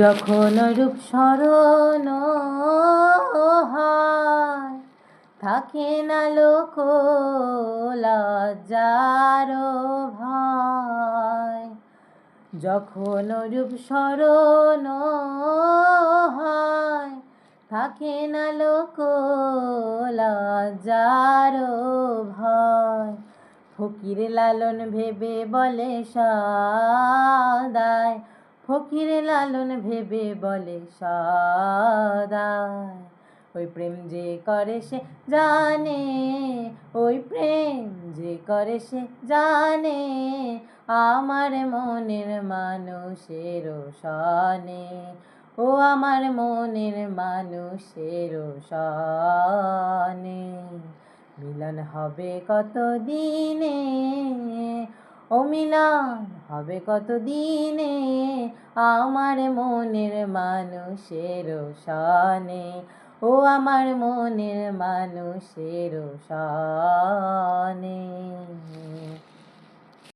যখন রূপ স্মরণ হয়, থাকে না লোক লজ্জার ভয়। যখন রূপ স্মরণ হয়, থাকে না লোক লজ্জার ভয়। ফকির লালন ভেবে বলে সদায় ফকির লালন ভেবে বলে সদায় ওই প্রেম যে করে সে জানে, ওই প্রেম যে করে সে জানে, আমার মনের মানুষের সনে ও আমার মনের মানুষের সনে মিলন হবে কত দিনে ও মিলন হবে কত দিনে আমার মনের মানুষের শানে ও আমার মনের মানুষের সনে